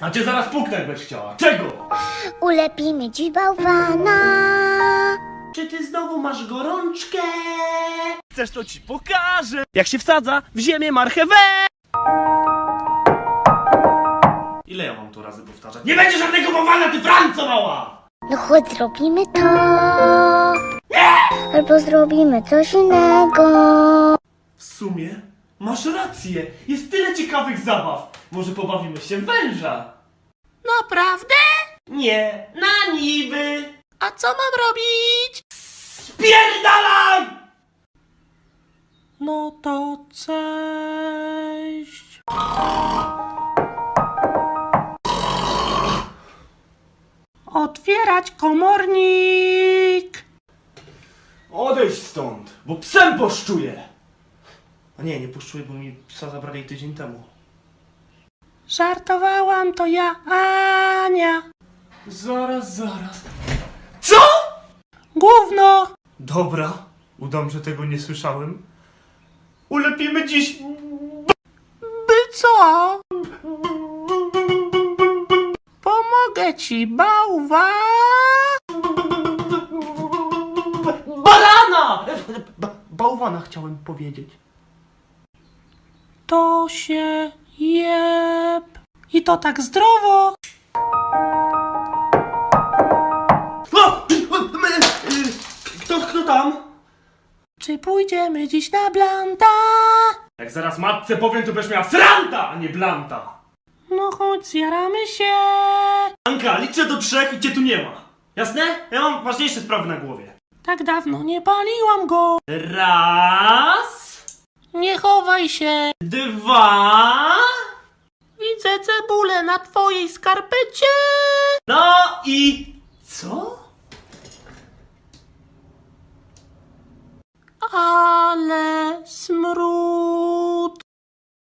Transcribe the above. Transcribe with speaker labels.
Speaker 1: A cię zaraz puknę, jak będziesz chciała. Czego?
Speaker 2: Ulepimy dziś bałwana.
Speaker 1: Czy ty znowu masz gorączkę? Chcesz, to ci pokażę. Jak się wsadza w ziemię marchewę. Ile ja mam tu razy powtarzać? Nie będzie żadnego bałwana, ty Franco mała!
Speaker 2: No chodź, zrobimy to. Albo zrobimy coś innego.
Speaker 1: W sumie masz rację. Jest tyle ciekawych zabaw. Może pobawimy się w węża?
Speaker 3: Naprawdę?
Speaker 1: Nie, na niby.
Speaker 3: A co mam robić?
Speaker 1: Spierdalaj!
Speaker 3: No to cześć. Otwierać komornik.
Speaker 1: Odejdź stąd, bo psem poszczuję. A nie, nie poszczuję, bo mi psa zabrali tydzień temu.
Speaker 3: Żartowałam, to ja Ania.
Speaker 1: Zaraz, zaraz. Co?
Speaker 3: Gówno.
Speaker 1: Dobra, udam, że tego nie słyszałem. Ulepimy dziś
Speaker 3: By co? Pomogę ci, bałwa.
Speaker 1: barana! Ba bałwana chciałem powiedzieć.
Speaker 3: To się jeb. I to tak zdrowo.
Speaker 1: O! Kto, kto tam?
Speaker 3: Czy pójdziemy dziś na blanta?
Speaker 1: Jak zaraz matce powiem, to będziesz miała sranta, a nie blanta.
Speaker 3: No chodź, zjaramy się.
Speaker 1: Anka, liczę do trzech i cię tu nie ma. Jasne? Ja mam ważniejsze sprawy na głowie.
Speaker 3: Tak dawno nie paliłam go.
Speaker 1: Raz,
Speaker 3: Nie chowaj się.
Speaker 1: dwa,
Speaker 3: Widzę cebulę na twojej skarpecie.
Speaker 1: no i co?
Speaker 3: Ale smród.